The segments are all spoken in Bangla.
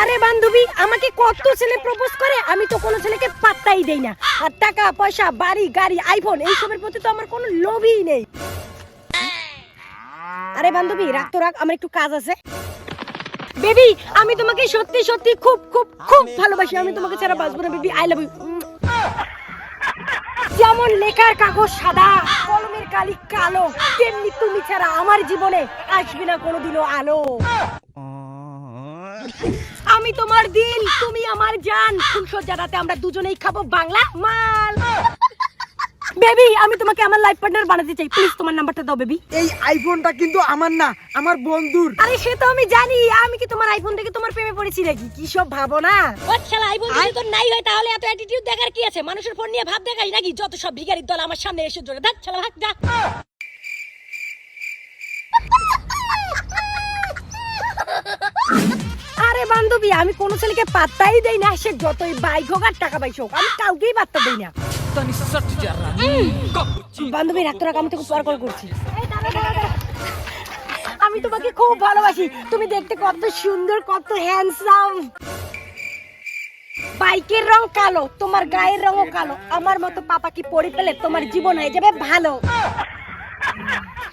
আরে বান্ধবী আমাকে কত ছেলে প্রপোজ করে আমি তো কোনো ছেলেকে পাত্তাই দেই না। আর টাকা পয়সা বাড়ি গাড়ি আইফোন এইসবের প্রতি তো আমার কোনো লোভই নেই। আরে বান্ধবী রাখ তো রাখ আমার একটু কাজ আছে। বেবি আমি তোমাকে সত্যি সত্যি খুব খুব খুব ভালোবাসি। আমি তোমাকে ছাড়া বাঁচবো না বেবি আই লাভ ইউ যেমন লেখার কাগজ সাদা কলমের কালি কালো তেমনি তুমি ছাড়া আমার জীবনে আসবে না কোনোদিনও আলো। আমি তোমার দিল তুমি আমার জান। ফুলসজ্জা রাতে আমরা দুজনেই খাব বাংলা মাল। বেবি আমি তোমাকে আমার লাইফ পার্টনার বানাতে চাই। প্লিজ তোমার নাম্বারটা দাও বেবি। এই আইফোনটা কিন্তু আমার না আমার বন্ধুর। আরে সে তো আমি জানি। আমি কি তোমার আইফোন থেকে তোমার প্রেমে পড়েছি নাকি? কি সব ভাবো না? শালা আইফোন যদি তোর নাই হয় তাহলে এত অ্যাটিটিউড দেখার কি আছে? মানুষের ফোন নিয়ে ভাব দেখাই নাকি? যত সব ভিখারির দল আমার সামনে এসে জোরে দেখ শালা ভাগ যা। বান্ধবী আমি কোনো ছেলেকে পাত্তাই দেই না, সে যতই বাইক হোক আর টাকা পয়সা আমি কাউকেই পাত্তা দেই না। বান্ধবী রাখ আমি তোকে পর কল করছি। আমি তোমাকে খুব ভালোবাসি। তুমি দেখতে কত সুন্দর, কত হ্যান্ডসাম বাইকের রং কালো, তোমার গায়ের রঙও কালো। আমার মতো পাপা কি পড়ে ফেলে, তোমার জীবন হয়ে যাবে ভালো।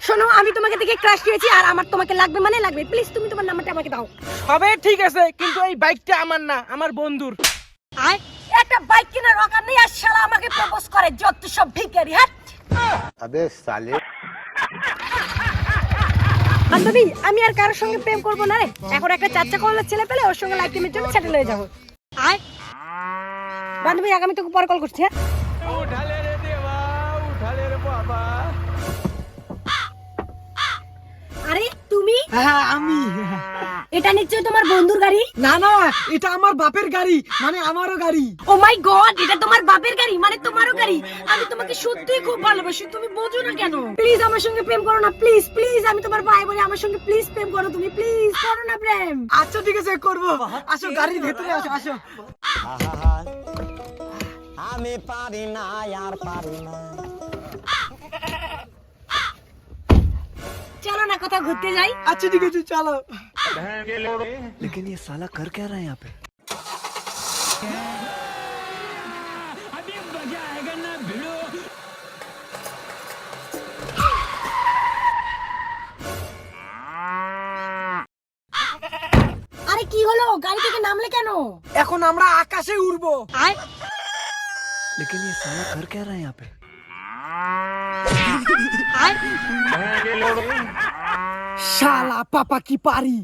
শোনো আমি তোমাকে দেখে ক্রাশ করেছি আর আমার তোমাকে লাগবে মানে লাগবে। প্লিজ তুমি তোমার নাম্বারটা আমাকে দাও। সবে ঠিক আছে কিন্তু এই বাইকটা আমার না আমার বন্ধুর। আয় একটা বাইক কেনার অকার নেই আর শালা আমাকে প্রপোজ করে যত সব ভিখারি হ্যাঁ? আবে সালে। বান্ধবী আমি আর কারোর সঙ্গে প্রেম করব না রে। এখন একটা চাচা কলার ছেলে পেলে ওর সঙ্গে লাইফ টাইমের জন্য সেটেল হয়ে যাব। আয়। বান্ধবী আগামী তোকে পরে কল করছি হ্যাঁ? হ্যাঁ আমি। এটা নিশ্চয়ই তোমার বন্ধুর গাড়ি? না না এটা আমার বাপের গাড়ি মানে আমারও গাড়ি। ও মাই গড এটা তোমার বাপের গাড়ি মানে তোমারও গাড়ি। আমি তোমাকে সত্যি খুব ভালোবাসি তুমি বোঝো না কেন? প্লিজ আমার সঙ্গে প্রেম করো না প্লিজ প্লিজ আমি তোমার ভাই বলে আমার সঙ্গে প্লিজ প্রেম করো তুমি প্লিজ করো না প্রেম। আচ্ছা ঠিক আছে করব। আসো গাড়ির ভেতরে আসো আসো। আমি পারি না আর পারি না। চলো না কোথাও ঘুরতে যাই আচ্ছা ঠিক আছে চলো लेकिन ये साला कर क्या रहा है यहाँ पे আরে কি হলো গাড়ি থেকে নামলে কেন এখন আমরা আকাশে উড়বো আয় लेकिन ये साला कर क्या रहा है यहाँ पे আয় শালা পাপা কি পারি?